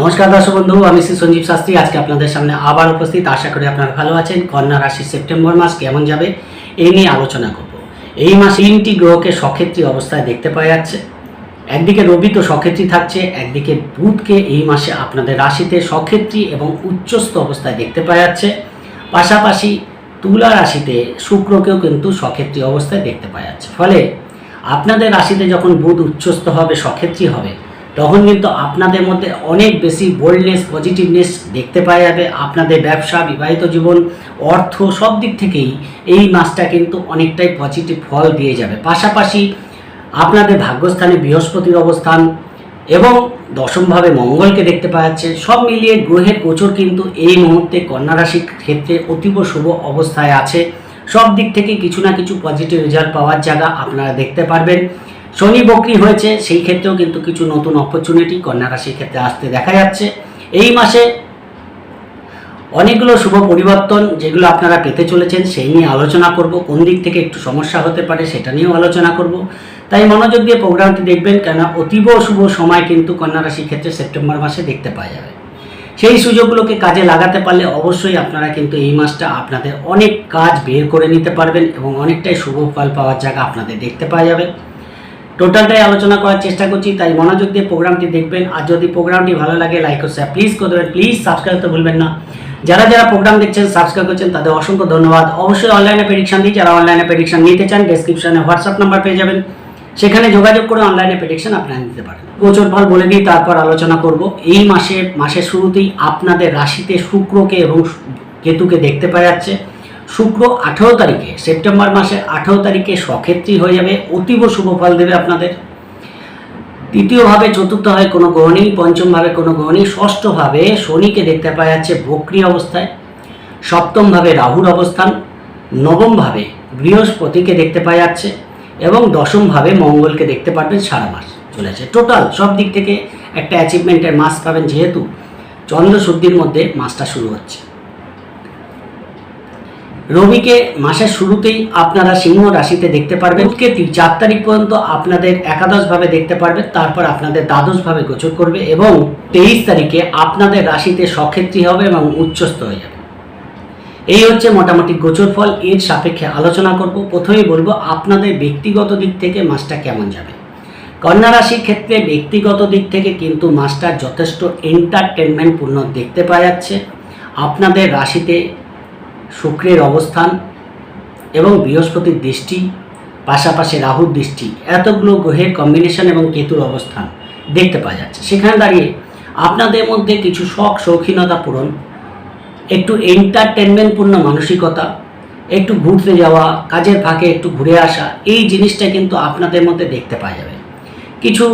নমস্কার দর্শক বন্ধু, আমি শ্রী সঞ্জীব শাস্ত্রী। আজকে আপনাদের সামনে আবার উপস্থিত। আশা করি আপনারা ভালো আছেন। কন্যা রাশি সেপ্টেম্বর মাস কেমন যাবে এই নিয়ে আলোচনা করব। এই মাসে তিনটি গ্রহকে সক্ষেত্রী অবস্থায় দেখতে পাওয়া যাচ্ছে। একদিকে রবি তো সক্ষেত্রী থাকছে, একদিকে বুধকে এই মাসে আপনাদের রাশিতে সক্ষেত্রী এবং উচ্চস্থ অবস্থায় দেখতে পাওয়া যাচ্ছে। পাশাপাশি তুলা রাশিতে শুক্রকেও কিন্তু সক্ষেত্রী অবস্থায় দেখতে পাওয়া যাচ্ছে। ফলে আপনাদের রাশিতে যখন বুধ উচ্চস্থ হবে, সক্ষেত্রী হবে তখন কিন্তু আপনাদের মধ্যে অনেক বেশি বোল্ডনেস পজিটিভনেস দেখতে পাওয়া যাবে। আপনাদের ব্যবসা, বিবাহিত জীবন, অর্থ সব দিক থেকেই এই মাসটা কিন্তু অনেকটাই পজিটিভ ফল দিয়ে যাবে। পাশাপাশি আপনাদের ভাগ্যস্থানে বৃহস্পতির অবস্থান এবং দশমভাবে মঙ্গলকে দেখতে পাওয়া যাচ্ছে। সব মিলিয়ে গ্রহের গোচর কিন্তু এই মুহূর্তে কন্যা রাশির ক্ষেত্রে অতীব শুভ অবস্থায় আছে। সব দিক থেকে কিছু না কিছু পজিটিভ রেজাল্ট পাওয়ার জায়গা আপনারা দেখতে পারবেন। শনি বকরি হয়েছে, সেই ক্ষেত্রেও কিন্তু কিছু নতুন অপরচুনিটি কন্যা রাশির ক্ষেত্রে আসতে দেখা যাচ্ছে। এই মাসে অনেকগুলো শুভ পরিবর্তন যেগুলো আপনারা পেতে চলেছেন, সেই নিয়ে আলোচনা করব। কোন দিক থেকে একটু সমস্যা হতে পারে সেটা নিয়েও আলোচনা করব। তাই মনোযোগ দিয়ে প্রোগ্রামটি দেখবেন কেন অতীব শুভ সময় কিন্তু কন্যা রাশির ক্ষেত্রে সেপ্টেম্বর মাসে দেখতে পাওয়া যাবে। সেই সুযোগগুলোকে কাজে লাগাতে পারলে অবশ্যই আপনারা কিন্তু এই মাসটা আপনাদের অনেক কাজ বের করে নিতে পারবেন এবং অনেকটাই শুভ ফল পাওয়ার জায়গা আপনাদের দেখতে পাওয়া যাবে। টোটালটাই আলোচনা করার চেষ্টা করছি, তাই মনোযোগ দিয়ে প্রোগ্রামটি দেখবেন। আর যদি প্রোগ্রামটি ভালো লাগে লাইক ও শেয়ার প্লিজ করে দেবেন। প্লিজ সাবস্ক্রাইব করতে ভুলবেন না। যারা যারা প্রোগ্রাম দেখছেন সাবস্ক্রাইব করছেন, তাদের অসংখ্য ধন্যবাদ। অবশ্যই অনলাইনে প্রেডিকশন দিই যারা অনলাইনে প্রেডিকশন নিতে চান ডেসক্রিপশনে হোয়াটসঅ্যাপ নাম্বার পেয়ে যাবেন। সেখানে যোগাযোগ করে অনলাইনে প্রেডিকশন আপনারা নিতে পারেন। গোচর ফল, বলে দিই, তারপর আলোচনা করব। এই মাসে মাসের শুরুতেই আপনাদের রাশিতে শুক্রকে এবং কেতুকে দেখতে পাওয়া যাচ্ছে। শুক্র আঠেরো তারিখে, সেপ্টেম্বর মাসের আঠেরো তারিখে সক্ষেত্রী হয়ে যাবে। অতীব শুভ ফল দেবে আপনাদের। তৃতীয়ভাবে চতুর্থভাবে কোনো গ্রহ নেই পঞ্চমভাবে কোনো গ্রহ নেই ষষ্ঠভাবে শনিকে দেখতে পাওয়া যাচ্ছে বক্রি অবস্থায়। সপ্তমভাবে রাহুর অবস্থান। নবমভাবে বৃহস্পতিকে দেখতে পাওয়া যাচ্ছে এবং দশমভাবে মঙ্গলকে দেখতে পারবেন সারা মাস চলেছে টোটাল সব দিক থেকে একটা অ্যাচিভমেন্টের মাস পাবেন যেহেতু চন্দ্র শুদ্ধির মধ্যে মাসটা শুরু হচ্ছে। রবিকে মাসের শুরুতেই আপনারা সিংহ রাশিতে দেখতে পারবেন। কেতু চার তারিখ পর্যন্ত আপনাদের একাদশভাবে দেখতে পারবেন। তারপর আপনাদের দ্বাদশভাবে গোচর করবে এবং তেইশ তারিখে আপনাদের রাশিতে সক্ষেত্রী হবে এবং উচ্চস্থ হয়ে যাবে। এই হচ্ছে মোটামুটি গোচর ফল। এর সাপেক্ষে আলোচনা করব। প্রথমেই বলব আপনাদের ব্যক্তিগত দিক থেকে মাসটা কেমন যাবে। কন্যা রাশির ক্ষেত্রে ব্যক্তিগত দিক থেকে কিন্তু মাসটা যথেষ্ট এন্টারটেনমেন্ট পূর্ণ দেখতে পাওয়া যাচ্ছে। আপনাদের রাশিতে শুক্রের অবস্থান এবং বৃহস্পতির দৃষ্টি, পাশাপাশি রাহুর দৃষ্টি, এতগুলো গ্রহের কম্বিনেশন এবং কেতুর অবস্থান দেখতে পাওয়া যাচ্ছে। সেখানে দাঁড়িয়ে আপনাদের মধ্যে কিছু শখ, শৌখিনতা পূরণ, একটু এন্টারটেনমেন্টপূর্ণ মানসিকতা, একটু ঘুরতে যাওয়া, কাজের ফাঁকে একটু ঘুরে আসা, এই জিনিসটা কিন্তু আপনাদের মধ্যে দেখতে পাওয়া যাবে। কিছু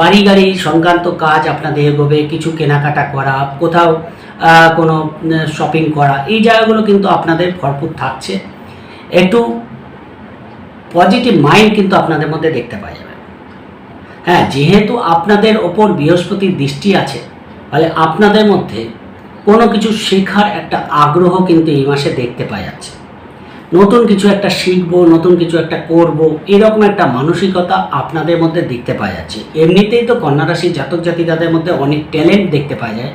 বাড়ি গাড়ি সংক্রান্ত কাজ আপনাদের এগোবে কিছু কেনাকাটা করা, কোথাও কোনো শপিং করা, এই জায়গাগুলো কিন্তু আপনাদের ভরপুর থাকছে। একটু পজিটিভ মাইন্ড কিন্তু আপনাদের মধ্যে দেখতে পাওয়া যাবে। হ্যাঁ যেহেতু আপনাদের ওপর বৃহস্পতির দৃষ্টি আছে ফলে আপনাদের মধ্যে কোনো কিছু শেখার একটা আগ্রহ কিন্তু এই মাসে দেখতে পাওয়া যাচ্ছে। নতুন কিছু একটা শিখব, নতুন কিছু একটা করব, এরকম একটা মানসিকতা আপনাদের মধ্যে দেখতে পাওয়া যাচ্ছে। এমনিতেই তো কন্যা রাশির জাতক জাতিকাদের মধ্যে অনেক ট্যালেন্ট দেখতে পাওয়া যায়,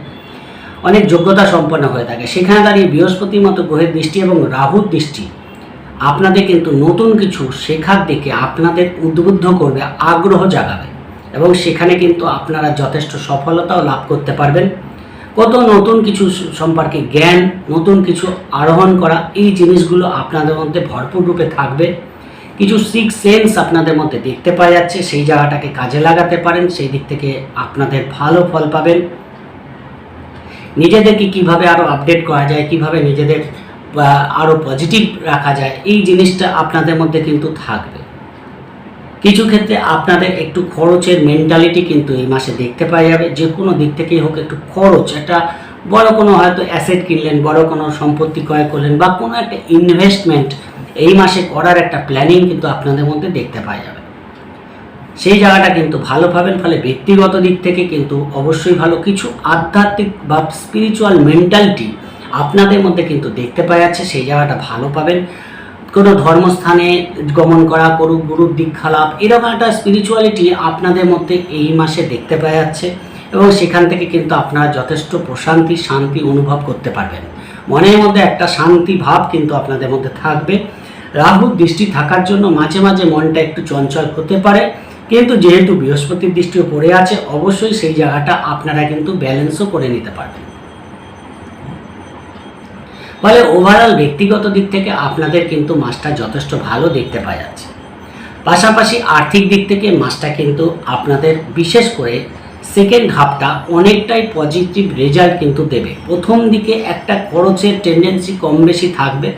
অনেক যোগ্যতা সম্পন্ন হয়ে থাকে। সেখানে দাঁড়িয়ে বৃহস্পতির মতো গ্রহের দৃষ্টি এবং রাহুর দৃষ্টি আপনাদের কিন্তু নতুন কিছু শেখার দিকে আপনাদের উদ্বুদ্ধ করবে, আগ্রহ জাগাবে এবং সেখানে কিন্তু আপনারা যথেষ্ট সফলতাও লাভ করতে পারবেন। কত নতুন কিছু সম্পর্কে জ্ঞান, নতুন কিছু আরোহণ করা, এই জিনিসগুলো আপনাদের মধ্যে ভরপুর রূপে থাকবে। কিছু সিক্স সেন্স আপনাদের মধ্যে দেখতে পাওয়া যাচ্ছে, সেই জায়গাটাকে কাজে লাগাতে পারেন, সেই দিক থেকে আপনাদের ভালো ফল পাবেন। নিজেদেরকে কীভাবে আরও আপডেট করা যায়, কীভাবে নিজেদের আরও পজিটিভ রাখা যায়, এই জিনিসটা আপনাদের মধ্যে কিন্তু থাকবে। কিছু ক্ষেত্রে আপনাদের একটু খরচের মেন্টালিটি কিন্তু এই মাসে দেখতে পাওয়া যাবে। যে কোনো দিক থেকেই হোক একটু খরচ, একটা বড় কোনো হয়তো অ্যাসেট কিনলেন, বড় কোনো সম্পত্তি ক্রয় করলেন বা কোনো একটা ইনভেস্টমেন্ট এই মাসে করার একটা প্ল্যানিং কিন্তু আপনাদের মধ্যে দেখতে পাওয়া যাবে। সেই জায়গাটা কিন্তু ভালো পাবেন, ফলে ব্যক্তিগত দিক থেকে কিন্তু অবশ্যই ভালো। কিছু আধ্যাত্মিক বা স্পিরিচুয়াল মেন্টালিটি আপনাদের মধ্যে কিন্তু দেখতে পাওয়া যাচ্ছে, সেই জায়গাটা ভালো পাবেন। কোনো ধর্মস্থানে গমন করা, কোনো গুরুর দীক্ষা লাভ এরকম একটা স্পিরিচুয়ালিটি আপনাদের মধ্যে এই মাসে দেখতে পাওয়া যাচ্ছে এবং সেখান থেকে কিন্তু আপনারা যথেষ্ট প্রশান্তি, শান্তি অনুভব করতে পারবেন। মনের মধ্যে একটা শান্তি ভাব কিন্তু আপনাদের মধ্যে থাকবে। রাহুর দৃষ্টি থাকার জন্য মাঝে মাঝে মনটা একটু চঞ্চল হতে পারে। কিন্তু যেহেতু বৃহস্পতির দৃষ্টিও পড়ে আছে, অবশ্যই সেই জায়গাটা আপনারা কিন্তু ব্যালেন্সও করে নিতে পারবেন। ফলে ওভারঅল ব্যক্তিগত দিক থেকে আপনাদের কিন্তু মাসটা যথেষ্ট ভালো দেখতে পাওয়া যাচ্ছে। পাশাপাশি আর্থিক দিক থেকে মাসটা কিন্তু আপনাদের বিশেষ করে সেকেন্ড হাফটা অনেকটাই পজিটিভ রেজাল্ট কিন্তু দেবে। প্রথম দিকে একটা খরচের টেন্ডেন্সি কম বেশি থাকবে।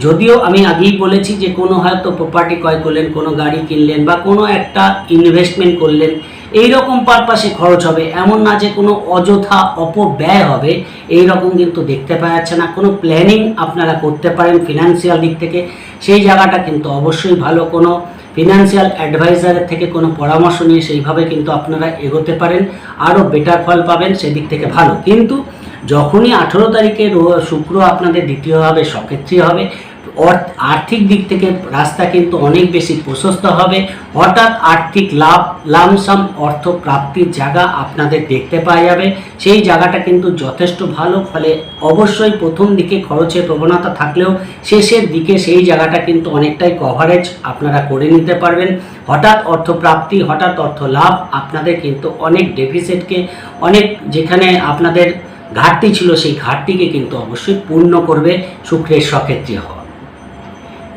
যদিও আমি আগেই বলেছি যে কোনো হয়তো প্রপার্টি ক্রয় করলেন, কোনো গাড়ি কিনলেন বা কোনো একটা ইনভেস্টমেন্ট করলেন এই রকম পারপাসে খরচ হবে। এমন না যে কোনো অযথা অপব্যয় হবে। এই রকম কিন্তু দেখতে পাওয়া যাচ্ছে না। কোনো প্ল্যানিং আপনারা করতে পারেন ফিনান্সিয়াল দিক থেকে। সেই জায়গাটা কিন্তু অবশ্যই ভালো। কোনো ফিনান্সিয়াল অ্যাডভাইজারের থেকে কোনো পরামর্শ নিয়ে সেইভাবে কিন্তু আপনারা এগোতে পারেন। আরও বেটার ফল পাবেন সেদিক থেকে ভালো। কিন্তু যখনই আঠেরো তারিখে শুক্র আপনাদের দ্বিতীয় হবে সক্ষেত্রী হবে আর্থিক দিক থেকে রাস্তা কিন্তু অনেক বেশি প্রশস্ত হবে। হঠাৎ আর্থিক লাভ, লামসাম অর্থ প্রাপ্তির জায়গা আপনাদের দেখতে পাওয়া যাবে। সেই জায়গাটা কিন্তু যথেষ্ট ভালো, ফলে অবশ্যই প্রথম দিকে খরচের প্রবণতা থাকলেও শেষের দিকে সেই জায়গাটা কিন্তু অনেকটাই কভারেজ আপনারা করে নিতে পারবেন। হঠাৎ অর্থ প্রাপ্তি, হঠাৎ অর্থ লাভ আপনাদের কিন্তু অনেক ডেফিসিটকে অনেক যেখানে আপনাদের ঘাটতি ছিল সেই ঘাটতিকে কিন্তু অবশ্যই পূর্ণ করবে শুক্রের সক্ষেত্রী হওয়া।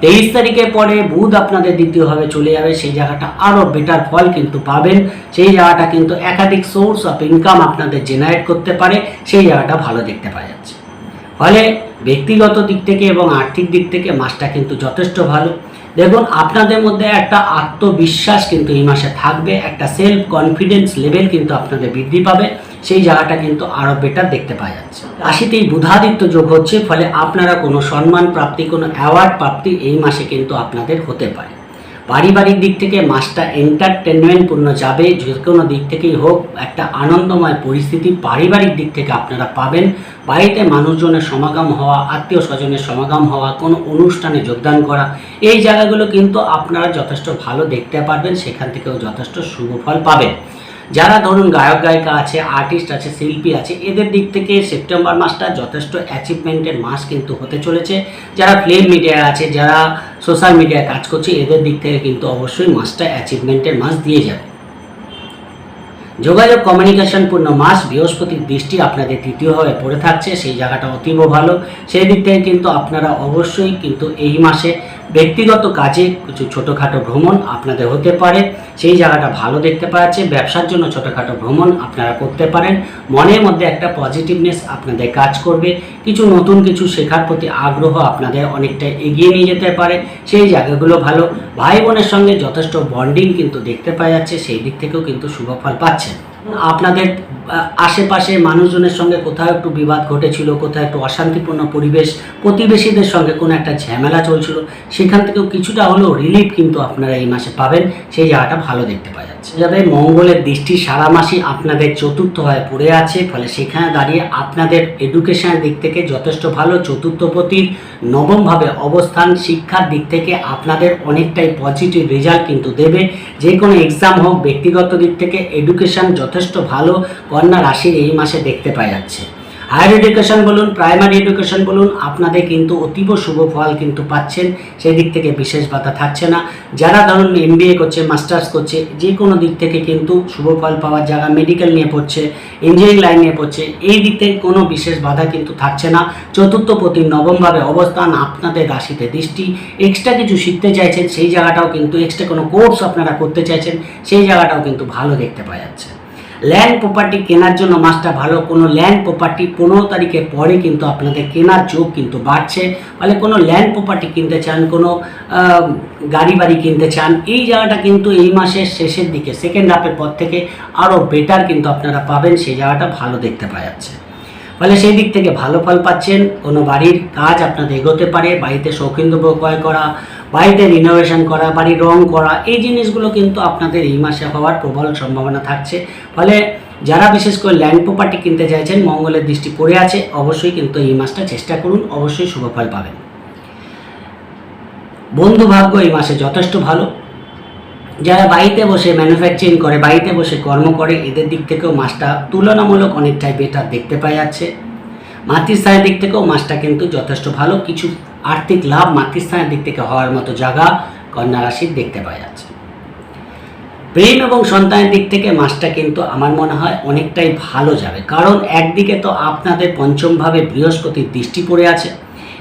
তেইশ তারিখের পরে বুধ আপনাদের দ্বিতীয়ভাবে চলে যাবে, সেই জায়গাটা আরও বেটার ফল কিন্তু পাবেন। সেই জায়গাটা কিন্তু একাধিক সোর্স অফ ইনকাম আপনাদের জেনারেট করতে পারে, সেই জায়গাটা ভালো দেখতে পাওয়া যাচ্ছে। ফলে ব্যক্তিগত দিক থেকে এবং আর্থিক দিক থেকে মাসটা কিন্তু যথেষ্ট ভালো। দেখুন, আপনাদের মধ্যে একটা আত্মবিশ্বাস কিন্তু এই মাসে থাকবে, একটা সেলফ কনফিডেন্স লেভেল কিন্তু আপনাদের বৃদ্ধি পাবে। সেই জায়গাটা কিন্তু আরও বেটার দেখতে পাওয়া যাচ্ছে। রাশিতেই বুধাদিত্য যোগ হচ্ছে, ফলে আপনারা কোনো সম্মান প্রাপ্তি, কোনো অ্যাওয়ার্ড প্রাপ্তি এই মাসে কিন্তু আপনাদের হতে পারে। পারিবারিক দিক থেকে মাসটা এন্টারটেনমেন্ট পূর্ণ যাবে, যে কোনো দিক থেকেই হোক, একটা আনন্দময় পরিস্থিতি পারিবারিক দিক থেকে আপনারা পাবেন। বাড়িতে মানুষজনের সমাগম হওয়া আত্মীয় স্বজনের সমাগম হওয়া, কোনো অনুষ্ঠানে যোগদান করা, এই জায়গাগুলো কিন্তু আপনারা যথেষ্ট ভালো দেখতে পারবেন, সেখান থেকেও যথেষ্ট শুভ ফল পাবেন। যারা ধরুন গায়ক, গায়িকা আছে আর্টিস্ট আছে, শিল্পী আছে, এদের দিক থেকে সেপ্টেম্বর মাসটা যথেষ্ট অ্যাচিভমেন্টের মাস কিন্তু হতে চলেছে। যারা ফিল্ম মিডিয়ায় আছে, যারা সোশ্যাল মিডিয়ায় কাজ করছে, এদের দিক থেকে কিন্তু অবশ্যই মাসটা অ্যাচিভমেন্টের মাস দিয়ে যাবে। যোগাযোগ কমিউনিকেশন পূর্ণ মাস, বৃহস্পতির দৃষ্টি আপনাদের তৃতীয়ভাবে পড়ে থাকছে, সেই জায়গাটা অতীব ভালো। সেই দিক থেকে কিন্তু আপনারা অবশ্যই কিন্তু এই মাসে ব্যক্তিগত কাজে কিছু ছোটোখাটো ভ্রমণ আপনাদের হতে পারে। সেই জায়গাটা ভালো দেখতে পাওয়া যাচ্ছে ব্যবসার জন্য ছোটোখাটো ভ্রমণ আপনারা করতে পারেন। মনের মধ্যে একটা পজিটিভনেস আপনাদের কাজ করবে। কিছু নতুন কিছু শেখার প্রতি আগ্রহ আপনাদের অনেকটা এগিয়ে নিয়ে যেতে পারে। সেই জায়গাগুলো ভালো। ভাই বোনের সঙ্গে যথেষ্ট বন্ডিং কিন্তু দেখতে পাওয়া যাচ্ছে, সেই দিক থেকেও কিন্তু শুভ ফল পাচ্ছেন। আপনাদের আশেপাশে মানুষজনের সঙ্গে কোথাও একটু বিবাদ ঘটেছিল, কোথাও একটু অশান্তিপূর্ণ পরিবেশ, প্রতিবেশীদের সঙ্গে কোনো একটা ঝামেলা চলছিল, সেখান থেকেও কিছুটা হলেও রিলিফ কিন্তু আপনারা এই মাসে পাবেন। সেই জায়গাটা ভালো দেখতে পাওয়া যাচ্ছে। যাবে মঙ্গলের দৃষ্টি সারা মাসই আপনাদের চতুর্থ হয়ে পড়ে আছে, ফলে সেখানে দাঁড়িয়ে আপনাদের এডুকেশনের দিক থেকে যথেষ্ট ভালো। চতুর্থপতির নবমভাবে অবস্থান শিক্ষার দিক থেকে আপনাদের অনেকটাই পজিটিভ রেজাল্ট কিন্তু দেবে। যে কোনো এক্সাম হোক, ব্যক্তিগত দিক থেকে এডুকেশন যথেষ্ট ভালো কন্যা রাশির এই মাসে দেখতে পাওয়া যাচ্ছে। হায়ার এডুকেশন বলুন প্রাইমারি এডুকেশন বলুন, আপনাদের কিন্তু অতীব শুভ ফল কিন্তু পাচ্ছেন। সেই দিক থেকে বিশেষ বাধা থাকছে না। যারা ধরুন এমবিএ করছে মাস্টার্স করছে যে কোনো দিক থেকে কিন্তু শুভ ফল পাওয়ার জায়গা মেডিকেল নিয়ে পড়ছে ইঞ্জিনিয়ারিং লাইন নিয়ে পড়ছে, এই দিক থেকে কোনো বিশেষ বাধা কিন্তু থাকছে না। চতুর্থ প্রতি নবমভাবে অবস্থান আপনাদের রাশিতে দৃষ্টি। এক্সট্রা কিছু শিখতে চাইছেন, সেই জায়গাটাও কিন্তু এক্সট্রা কোনো কোর্স আপনারা করতে চাইছেন, সেই জায়গাটাও কিন্তু ভালো দেখতে পাওয়া যাচ্ছে। ল্যান্ড প্রপার্টি কেনার জন্য মাসটা ভালো। কোনো ল্যান্ড প্রপার্টি পনেরো তারিখের পরে কিন্তু আপনাদের কেনার যোগ কিন্তু বাড়ছে। ফলে কোনো ল্যান্ড প্রপার্টি কিনতে চান, কোনো গাড়ি বাড়ি কিনতে চান, এই জায়গাটা কিন্তু এই মাসের শেষের দিকে সেকেন্ড হাফের পর থেকে আরও বেটার কিন্তু আপনারা পাবেন। সেই জায়গাটা ভালো দেখতে পাওয়া যাচ্ছে। ফলে সেই দিক থেকে ভালো ফল পাচ্ছেন। কোনো বাড়ির কাজ আপনাদের এগোতে পারে। বাড়িতে শৌখিন দ্রব্য ক্রয় করা বাড়িতে রিনোভেশন করা, বাড়ির রং করা, এই জিনিসগুলো কিন্তু আপনাদের এই মাসে হওয়ার প্রবল সম্ভাবনা থাকছে। ফলে যারা বিশেষ করে ল্যান্ড প্রপার্টি কিনতে চাইছেন, মঙ্গলের দৃষ্টি পড়ে আছে, অবশ্যই কিন্তু এই মাসটা চেষ্টা করুন, অবশ্যই শুভ ফল পাবেন। বন্ধু ভাগ্য এই মাসে যথেষ্ট ভালো। যারা বাড়িতে বসে ম্যানুফ্যাকচারিং করে, বাড়িতে বসে কর্ম করে, এদের দিক থেকেও মাসটা তুলনামূলক অনেকটাই বেটার দেখতে পাওয়া যাচ্ছে। মাতৃস্থানের দিক থেকেও মাসটা কিন্তু যথেষ্ট ভালো। কিছু আর্থিক লাভ মাতৃস্থানের দিক থেকে হওয়ার মতো জায়গা কন্যা রাশির দেখতে পাওয়া যাচ্ছে। প্রেম এবং সন্তানের দিক থেকে মাসটা কিন্তু আমার মনে হয় অনেকটাই ভালো যাবে। কারণ একদিকে তো আপনাদের পঞ্চমভাবে বৃহস্পতির দৃষ্টি পড়ে আছে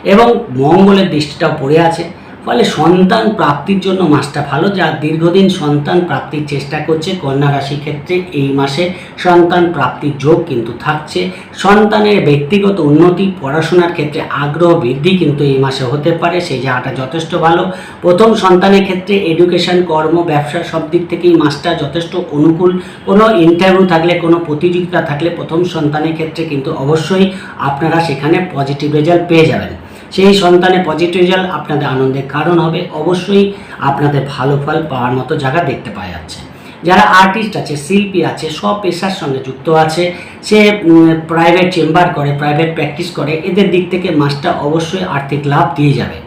এবং মঙ্গলের দৃষ্টিটাও পড়ে আছে। ফলে সন্তান প্রাপ্তির জন্য মাসটা ভালো, যা দীর্ঘদিন সন্তান প্রাপ্তির চেষ্টা করছে। কন্যা রাশির ক্ষেত্রে এই মাসে সন্তান প্রাপ্তির যোগ কিন্তু থাকছে। সন্তানের ব্যক্তিগত উন্নতি, পড়াশোনার ক্ষেত্রে আগ্রহ বৃদ্ধি কিন্তু এই মাসে হতে পারে, সেই জায়গাটা যথেষ্ট ভালো। প্রথম সন্তানের ক্ষেত্রে এডুকেশন কর্ম, ব্যবসা সব দিক থেকেই মাসটা যথেষ্ট অনুকূল। কোনো ইন্টারভিউ থাকলে, কোনো প্রতিযোগিতা থাকলে প্রথম সন্তানের ক্ষেত্রে কিন্তু অবশ্যই আপনারা সেখানে পজিটিভ রেজাল্ট পেয়ে যাবেন। সেই সন্তানে পজিটিভ রেজাল্ট আপনাদের আনন্দের কারণ হবে। অবশ্যই আপনাদের ভালো ফল পাওয়ার মতো জায়গা দেখতে পাওয়া যাচ্ছে। যারা আর্টিস্ট আছে, শিল্পী আছে, সব পেশার সঙ্গে যুক্ত আছে, সে প্রাইভেট চেম্বার করে প্রাইভেট প্র্যাকটিস করে, এদের দিক থেকে মাসটা অবশ্যই আর্থিক লাভ দিয়ে যাবে।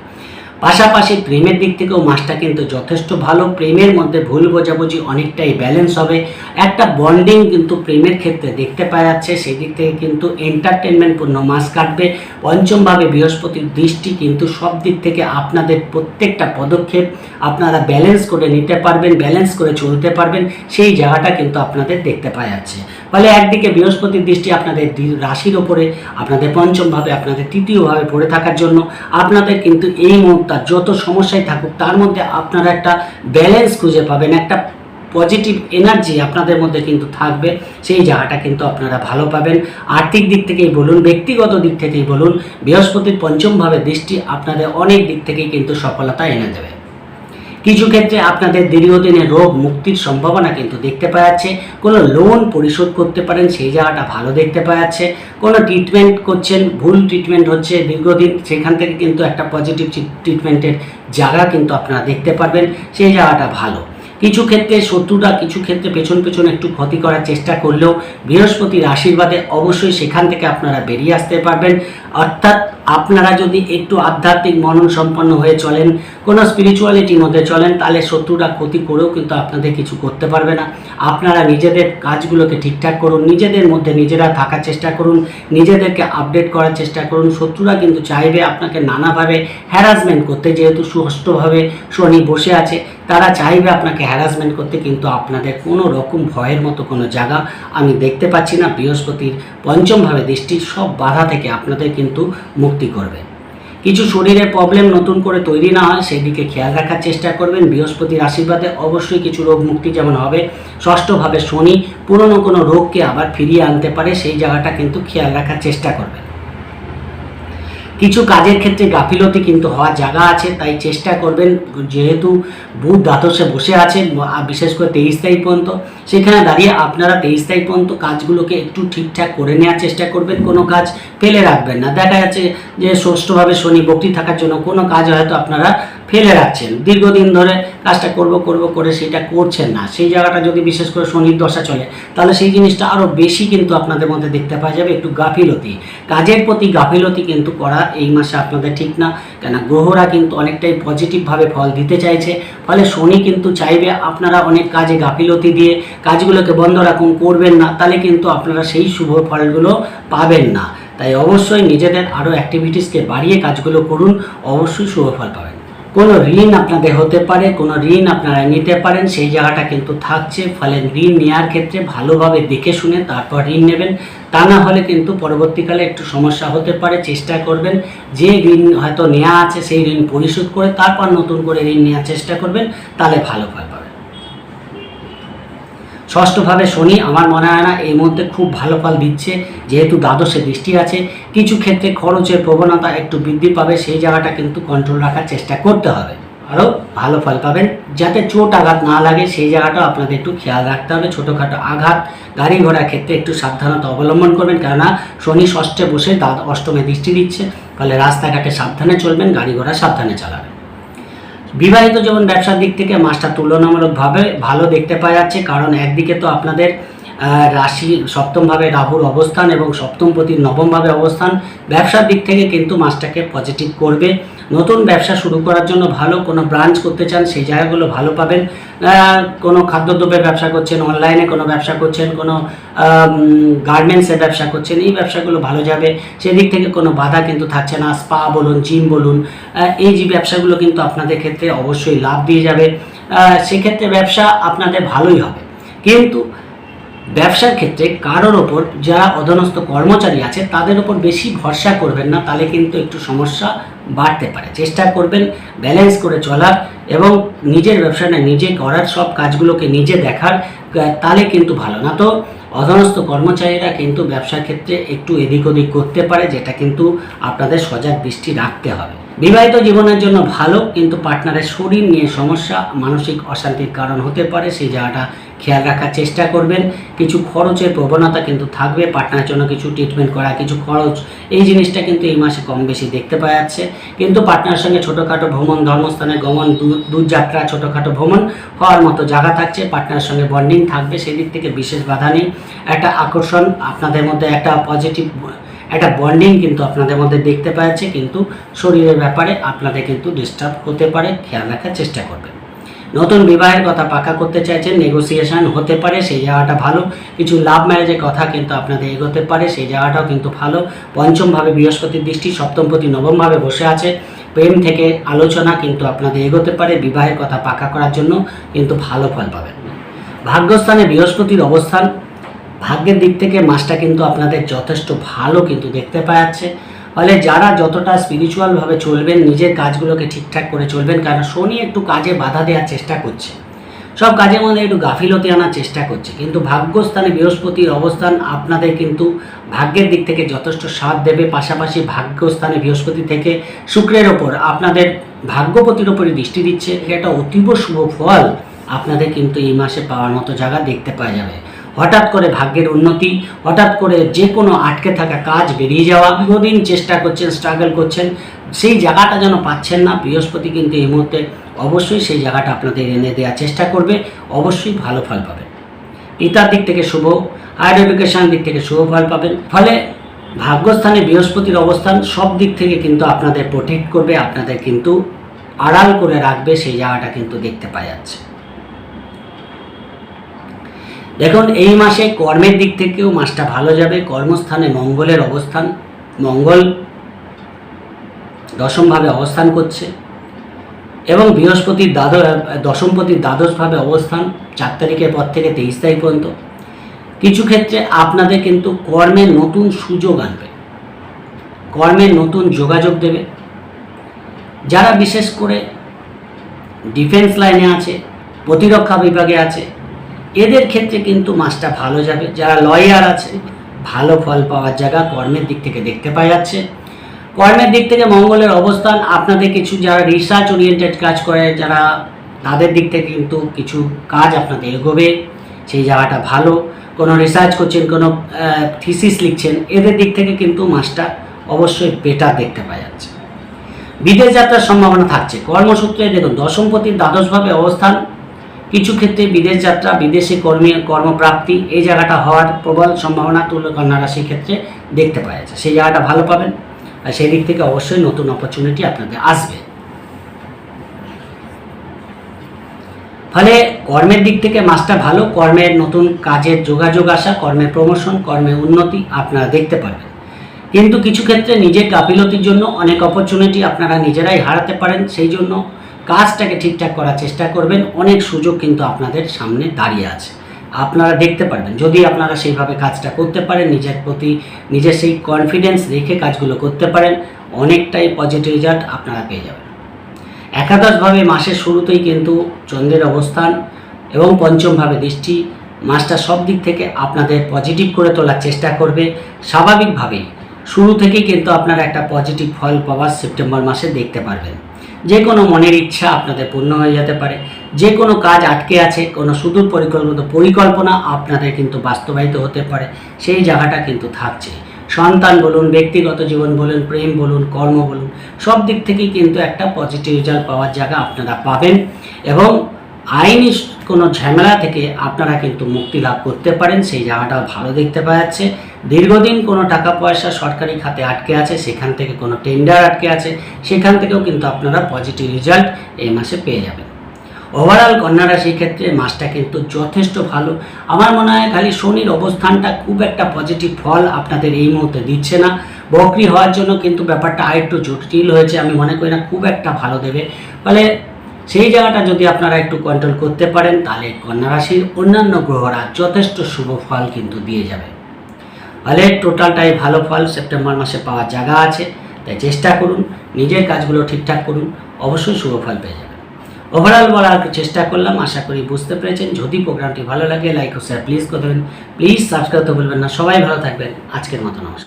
পাশাপাশি প্রেমের দিক থেকেও মাসটা কিন্তু যথেষ্ট ভালো। প্রেমের মধ্যে ভুল বোঝাবুঝি অনেকটাই ব্যালেন্স হবে। একটা বন্ডিং কিন্তু প্রেমের ক্ষেত্রে দেখতে পাওয়া যাচ্ছে। সেই দিক থেকে কিন্তু এন্টারটেনমেন্টপূর্ণ মাস কাটবে। পঞ্চমভাবে বৃহস্পতির দৃষ্টি কিন্তু সব দিক থেকে আপনাদের প্রত্যেকটা পদক্ষেপ আপনারা ব্যালেন্স করে নিতে পারবেন ব্যালেন্স করে চলতে পারবেন। সেই জায়গাটা কিন্তু আপনাদের দেখতে পাওয়া যাচ্ছে। ফলে একদিকে বৃহস্পতির দৃষ্টি আপনাদের রাশির ওপরে, আপনাদের পঞ্চমভাবে, আপনাদের তৃতীয়ভাবে পড়ে থাকার জন্য, আপনাদের কিন্তু এই মুহূর্তে যত সমস্যাই থাকুক, তার মধ্যে আপনারা একটা ব্যালেন্স খুঁজে পাবেন, একটা পজিটিভ এনার্জি আপনাদের মধ্যে কিন্তু থাকবে, সেই জায়গাটা কিন্তু আপনারা ভালো পাবেন। আর্থিক দিক থেকেই বলুন, ব্যক্তিগত দিক থেকেই বলুন, বৃহস্পতির পঞ্চমভাবে দৃষ্টি আপনাদের অনেক দিক থেকেই কিন্তু সফলতা এনে দেবে। কিছু ক্ষেত্রে আপনাদের দীর্ঘদিনের রোগ মুক্তির সম্ভাবনা কিন্তু দেখতে পাওয়া যাচ্ছে। কোনো লোন পরিশোধ করতে পারেন, সেই জায়গাটা ভালো দেখতে পাওয়া যাচ্ছে। কোনো ট্রিটমেন্ট করছেন, ভুল ট্রিটমেন্ট হচ্ছে, দীর্ঘদিন সেখান থেকে কিন্তু একটা পজিটিভ ট্রিটমেন্টের জায়গা কিন্তু আপনারা দেখতে পারবেন, সেই জায়গাটা ভালো। কিছু ক্ষেত্রে শত্রুরা, কিছু ক্ষেত্রে পেছন পেছন একটু ক্ষতি করার চেষ্টা করলেও বৃহস্পতির আশীর্বাদে অবশ্যই সেখান থেকে আপনারা বেরিয়ে আসতে পারবেন। অর্থাৎ আপনারা যদি একটু আধ্যাত্মিক মনন সম্পন্ন হয়ে চলেন, কোনো স্পিরিচুয়ালিটির মধ্যে চলেন, তাহলে শত্রুরা ক্ষতি করেও কিন্তু আপনাদের কিছু করতে পারবে না। আপনারা নিজেদের কাজগুলোকে ঠিকঠাক করুন, নিজেদের মধ্যে নিজেরা থাকার চেষ্টা করুন, নিজেদেরকে আপডেট করার চেষ্টা করুন। শত্রুরা কিন্তু চাইবে আপনাকে নানাভাবে হ্যারাসমেন্ট করতে, যেহেতু সুস্থভাবে শনি বসে আছে, তারা চাইবে আপনাকে হ্যারাসমেন্ট করতে, কিন্তু আপনাদের কোনো রকম ভয়ের মতো কোনো জায়গা আমি দেখতে পাচ্ছি না। বৃহস্পতির পঞ্চমভাবে দৃষ্টির সব বাধা থেকে আপনাদের কিন্তু মুক্তি করবে কিছু শরীরের প্রবলেম নতুন করে তৈরি না হয় সেই দিকে খেয়াল রাখার চেষ্টা করবেন। বৃহস্পতির আশীর্বাদে অবশ্যই কিছু রোগ মুক্তি যেমন হবে, ষষ্ঠভাবে শনি, পুরনো কোনো রোগকে আবার ফিরিয়ে আনতে পারে, সেই জায়গাটা কিন্তু খেয়াল রাখার চেষ্টা করবেন। কিছু কাজের ক্ষেত্রে গাফিলতি কিন্তু হওয়ার জায়গা আছে, তাই চেষ্টা করবেন যেহেতু বুধ দ্বাদশে বসে আছে বিশেষ করে তেইশ তারিখ পর্যন্ত। সেখানে দাঁড়িয়ে আপনারা তেইশ তারিখ পর্যন্ত কাজগুলোকে একটু ঠিকঠাক করে নেওয়ার চেষ্টা করবেন, কোনো কাজ ফেলে রাখবেন না। দেখা যাচ্ছে যে ষষ্ঠভাবে শনি বক্তি থাকার জন্য কোনো কাজ হয়তো আপনারা ফেলে রাখছেন। দীর্ঘদিন ধরে কাজটা করব করব, করে সেটা করছেন না। সেই জায়গাটা যদি বিশেষ করে শনির দশা চলে, তাহলে সেই জিনিসটা আরও বেশি কিন্তু আপনাদের মধ্যে দেখতে পাওয়া যাবে, একটু গাফিলতি। কাজের প্রতি গাফিলতি কিন্তু করা এই মাসে আপনাদের ঠিক না কেন গ্রহরা কিন্তু অনেকটাই পজিটিভভাবে ফল দিতে চাইছে। ফলে শনি কিন্তু চাইবে আপনারা অনেক কাজে গাফিলতি দিয়ে কাজগুলোকে বন্ধ রাখুন, করবেন না, তাহলে কিন্তু আপনারা সেই শুভ ফলগুলো পাবেন না। তাই অবশ্যই নিজেদের আরও অ্যাক্টিভিটিসকে বাড়িয়ে কাজগুলো করুন, অবশ্যই শুভ ফল পাবেন। কোনো ঋণ আপনাদের হতে পারে, কোনো ঋণ আপনারা নিতে পারেন, সেই জায়গাটা কিন্তু থাকছে। ফলে ঋণ নেওয়ার ক্ষেত্রে ভালোভাবে দেখে শুনে তারপর ঋণ নেবেন। তা না হলে কিন্তু পরবর্তীকালে একটু সমস্যা হতে পারে, চেষ্টা করবেন। যে ঋণ হয়তো নেওয়া আছে, সেই ঋণ পরিশোধ করে তারপর নতুন করে ঋণ নেওয়ার চেষ্টা করবেন, তাহলে ভালো ফল পাবেন। ষষ্ঠভাবে শনি আমার মনে হয় না এই মুহূর্তে খুব ভালো ফল দিচ্ছে, যেহেতু দ্বাদশে দৃষ্টি আছে, কিছু ক্ষেত্রে খরচের প্রবণতা একটু বৃদ্ধি পাবে, সেই জায়গাটা কিন্তু কন্ট্রোল রাখার চেষ্টা করতে হবে। আরও ভালো ফল পাবেন, যাতে চোট আঘাত না লাগে, সেই জায়গাটাও আপনাদের একটু খেয়াল রাখতে হবে। ছোটোখাটো আঘাত, গাড়ি ঘোড়ার ক্ষেত্রে একটু সাবধানতা অবলম্বন করবেন, কেননা শনি ষষ্ঠে বসে দাঁত অষ্টমে দৃষ্টি দিচ্ছে, ফলে রাস্তাঘাটে সাবধানে চলবেন, গাড়ি ঘোড়া সাবধানে চালাবেন। বিবাহিত যেমন ব্যবসার দিক থেকে মাসটা তুলনামূলকভাবে ভালো দেখতে পাওয়া যাচ্ছে, কারণ একদিকে তো আপনাদের রাশি সপ্তমভাবে রাহুর অবস্থান এবং সপ্তমপতি নবমভাবে অবস্থান। ব্যবসার দিক থেকে কিন্তু মাসটাকে পজিটিভ করবে। নতুন ব্যবসা শুরু করার জন্য ভালো কোনো ব্রাঞ্চ করতে চান, সেই জায়গাগুলো ভালো পাবেন। কোনো খাদ্যদ্রব্যের ব্যবসা করছেন অনলাইনে কোনো ব্যবসা করছেন, কোনো গার্মেন্টসের ব্যবসা করছেন, এই ব্যবসাগুলো ভালো যাবে। সেদিক থেকে কোনো বাধা কিন্তু থাকছে না। স্পা বলুন জিম বলুন এই যে ব্যবসাগুলো কিন্তু আপনাদের ক্ষেত্রে অবশ্যই লাভ দিয়ে যাবে। সেক্ষেত্রে ব্যবসা আপনাদের ভালোই হবে। কিন্তু ব্যবসার ক্ষেত্রে কারোর ওপর যারা অধনস্থ কর্মচারী আছে, তাদের ওপর বেশি ভরসা করবেন না, তাহলে কিন্তু একটু সমস্যা বাড়তে পারে। চেষ্টা করবেন ব্যালেন্স করে চলার এবং নিজের ব্যবসাটা নিজে করার, সব কাজগুলোকে নিজে দেখার তাহলে কিন্তু ভালো। না তো অধনস্থ কর্মচারীরা কিন্তু ব্যবসার ক্ষেত্রে একটু এদিক ওদিক করতে পারে, যেটা কিন্তু আপনাদের সজাগ দৃষ্টি রাখতে হবে। বিবাহিত জীবনের জন্য ভালো, কিন্তু পার্টনারের শরীর নিয়ে সমস্যা, মানসিক অশান্তির কারণ হতে পারে, সেই জায়গাটা খেয়াল রাখার চেষ্টা করবেন। কিছু খরচের প্রবণতা কিন্তু থাকবে পার্টনারের জন্য কিছু ট্রিটমেন্ট করা, কিছু খরচ। এই জিনিসটা কিন্তু এই মাসে কম বেশি দেখতে পাওয়া যাচ্ছে। কিন্তু পার্টনারের সঙ্গে ছোটোখাটো ভ্রমণ, ধর্মস্থানে গমন, দূর, দূরযাত্রা, ছোটোখাটো ভ্রমণ হওয়ার মতো জায়গা থাকছে। পার্টনারের সঙ্গে বন্ডিং থাকবে, সেদিক থেকে বিশেষ বাধা নেই। একটা আকর্ষণ আপনাদের মধ্যে, একটা পজিটিভ একটা বন্ডিং কিন্তু আপনাদের মধ্যে দেখতে পাওয়া যাচ্ছে। কিন্তু শরীরের ব্যাপারে আপনাদের কিন্তু ডিস্টার্ব হতে পারে। খেয়াল রাখার চেষ্টা করবেন। নতুন বিবাহের কথা পাকা করতে চাইছেন নেগোসিয়েশন হতে পারে, সেই জায়গাটা ভালো। কিছু লাভ ম্যারেজের কথা কিন্তু আপনাদের এগোতে পারে, সেই জায়গাটাও কিন্তু ভালো। পঞ্চমভাবে বৃহস্পতির দৃষ্টি, সপ্তমপতি নবমভাবে বসে আছে। প্রেম থেকে আলোচনা কিন্তু আপনাদের এগোতে পারে, বিবাহের কথা পাকা করার জন্য কিন্তু ভালো ফল পাবেন। ভাগ্যস্থানে বৃহস্পতির অবস্থান, ভাগ্যের দিক থেকে মাসটা কিন্তু আপনাদের যথেষ্ট ভালো কিন্তু দেখতে পাওয়া যাচ্ছে। ফলে যারা যতটা স্পিরিচুয়ালভাবে চলবেন, নিজের কাজগুলোকে ঠিকঠাক করে চলবেন, কারণ শনি একটু কাজে বাধা দেওয়ার চেষ্টা করছে। সব কাজের মধ্যে একটু গাফিলতি আনার চেষ্টা করছে, কিন্তু ভাগ্যস্থানে বৃহস্পতির অবস্থান আপনাদের কিন্তু ভাগ্যের দিক থেকে যথেষ্ট সাথ দেবে। পাশাপাশি ভাগ্যস্থানে বৃহস্পতি থেকে শুক্রের ওপর আপনাদের ভাগ্যপতির ওপরে দৃষ্টি দিচ্ছে। একটা অতীব শুভ ফল আপনাদের কিন্তু এই মাসে পাওয়ার মতো জায়গা দেখতে পাওয়া যাবে। হঠাৎ করে ভাগ্যের উন্নতি, হঠাৎ করে যে কোনো আটকে থাকা কাজ বেরিয়ে যাওয়া, দীর্ঘদিন চেষ্টা করছেন স্ট্রাগল করছেন, সেই জায়গাটা যেন পাচ্ছেন না, বৃহস্পতি কিন্তু এই মুহূর্তে অবশ্যই সেই জায়গাটা আপনাদের এনে দেওয়ার চেষ্টা করবে, অবশ্যই ভালো ফল পাবেন। পিতার দিক থেকে শুভ হায়ার এডুকেশনের দিক থেকে শুভ ফল পাবেন, ফলে ভাগ্যস্থানে বৃহস্পতির অবস্থান সব দিক থেকে কিন্তু আপনাদের প্রোটেক্ট করবে, আপনাদের কিন্তু আড়াল করে রাখবে, সেই জায়গাটা কিন্তু দেখতে পাওয়া যাচ্ছে। দেখুন এই মাসে কর্মের দিক থেকেও মাসটা ভালো যাবে। কর্মস্থানে মঙ্গলের অবস্থান। মঙ্গল দশমভাবে অবস্থান করছে। এবং বৃহস্পতির দ্বাদশ, দশমপতির দ্বাদশভাবে অবস্থান চার তারিখের পর থেকে তেইশ তারিখ পর্যন্ত। কিছু ক্ষেত্রে আপনাদের কিন্তু কর্মের নতুন সুযোগ আনবে। কর্মের নতুন যোগাযোগ দেবে। যারা বিশেষ করে ডিফেন্স লাইনে আছে, প্রতিরক্ষা বিভাগে আছে এদের ক্ষেত্রে কিন্তু মাসটা ভালো যাবে। যারা লয়ার আছে, ভালো ফল পাওয়ার জায়গা কর্মের দিক থেকে দেখতে পাওয়া যাচ্ছে। কর্মের দিক থেকে মঙ্গলের অবস্থান, আপনাদের কিছু যারা রিসার্চ ওরিয়েন্টেড কাজ করে, যারা তাদের দিক থেকে কিন্তু কিছু কাজ আপনাদের এগোবে, সেই জায়গাটা ভালো। কোনো রিসার্চ করছেন, কোনো থিসিস লিখছেন, এদের দিক থেকে কিন্তু মাসটা অবশ্যই বেটার দেখতে পাওয়া যাচ্ছে। বিদেশ যাত্রার সম্ভাবনা থাকছে। কর্মসূত্রে দেখুন, দশমপতির দ্বাদশভাবে অবস্থান কিছু ক্ষেত্রে বিদেশ যাত্রা, বিদেশে কর্মী কর্মপ্রাপ্তি এই জায়গাটা হওয়ার প্রবল সম্ভাবনা তুল্য কন্যা রাশির ক্ষেত্রে দেখতে পাওয়া যাচ্ছে। সেই জায়গাটা ভালো পাবেন আর সেই দিক থেকে অবশ্যই নতুন অপরচুনিটি আপনাদের আসবে। ফলে কর্মের দিক থেকে মাসটা ভালো, কর্মের নতুন কাজের যোগাযোগ আসা, কর্মের প্রমোশন কর্মের উন্নতি আপনারা দেখতে পারবেন। কিন্তু কিছু ক্ষেত্রে নিজের গাফিলতির জন্য অনেক অপরচুনিটি আপনারা নিজেরাই হারাতে পারেন। সেই জন্য কাজটাকে ঠিকঠাক করার চেষ্টা করবেন। অনেক সুযোগ কিন্তু আপনাদের সামনে দাঁড়িয়ে আছে। আপনারা দেখতে পারবেন। যদি আপনারা সেইভাবে কাজটা করতে পারেন, নিজের প্রতি নিজের সেই কনফিডেন্স রেখে কাজগুলো করতে পারেন, অনেকটাই পজিটিভ রেজাল্ট আপনারা পেয়ে যাবেন। একাদশভাবে মাসের শুরুতেই কিন্তু চন্দ্রের অবস্থান এবং পঞ্চমভাবে দৃষ্টি মাসটা সব দিক থেকে আপনাদের পজিটিভ করে তোলার চেষ্টা করবে। স্বাভাবিকভাবেই শুরু থেকেই কিন্তু আপনারা একটা পজিটিভ ফল পাওয়ার সেপ্টেম্বর মাসে দেখতে পারবেন। যে কোনো মনের ইচ্ছা আপনাদের পূর্ণ হয়ে যেতে পারে। যে কোনো কাজ আটকে আছে, কোনো সুদূর পরিকল্পিত পরিকল্পনা আপনাদের কিন্তু বাস্তবায়িত হতে পারে। সেই জায়গাটা কিন্তু থাকছে। সন্তান বলুন, ব্যক্তিগত জীবন বলুন, প্রেম বলুন, কর্ম বলুন, সব দিক থেকেই কিন্তু একটা পজিটিভ রেজাল্ট পাওয়ার জায়গা আপনারা পাবেন। এবং আইনি কোনো ঝামেলা থেকে আপনারা কিন্তু মুক্তি লাভ করতে পারেন, সেই জায়গাটাও ভালো দেখতে পাওয়া যাচ্ছে। দীর্ঘদিন কোনো টাকা পয়সা সরকারি খাতে আটকে আছে, সেখান থেকে কোনো টেন্ডার আটকে আছে, সেখান থেকেও কিন্তু আপনারা পজিটিভ রেজাল্ট এই মাসে পেয়ে যাবেন। ওভারঅল কন্যা রাশির ক্ষেত্রে মাসটা কিন্তু যথেষ্ট ভালো। আমার মনে হয় খালি শনির অবস্থানটা খুব একটা পজিটিভ ফল আপনাদের এই মুহূর্তে দিচ্ছে না। বকরি হওয়ার জন্য কিন্তু ব্যাপারটা আরেকটু জটিল হয়েছে, আমি মনে করি না খুব একটা ভালো দেবে। ফলে সেই জায়গাটা যদি আপনারা একটু কন্ট্রোল করতে পারেন, তাহলে কন্যা রাশির অন্যান্য গ্রহরা যথেষ্ট শুভ ফল কিন্তু দিয়ে যাবে। ফলে টোটালটাই ভালো ফল, সেপ্টেম্বর মাসে পাওয়ার জায়গা আছে, তাই চেষ্টা করুন, নিজের কাজগুলো ঠিকঠাক করুন, অবশ্যই শুভ ফল পেয়ে যাবেন। ওভারঅল বলার চেষ্টা করলাম, আশা করি বুঝতে পেরেছেন। যদি প্রোগ্রামটি ভালো লাগে লাইক ও শেয়ার প্লিজ করে দেবেন প্লিজ সাবস্ক্রাইব তো বলবেন না। সবাই ভালো থাকবেন। আজকের মতো নমস্কার।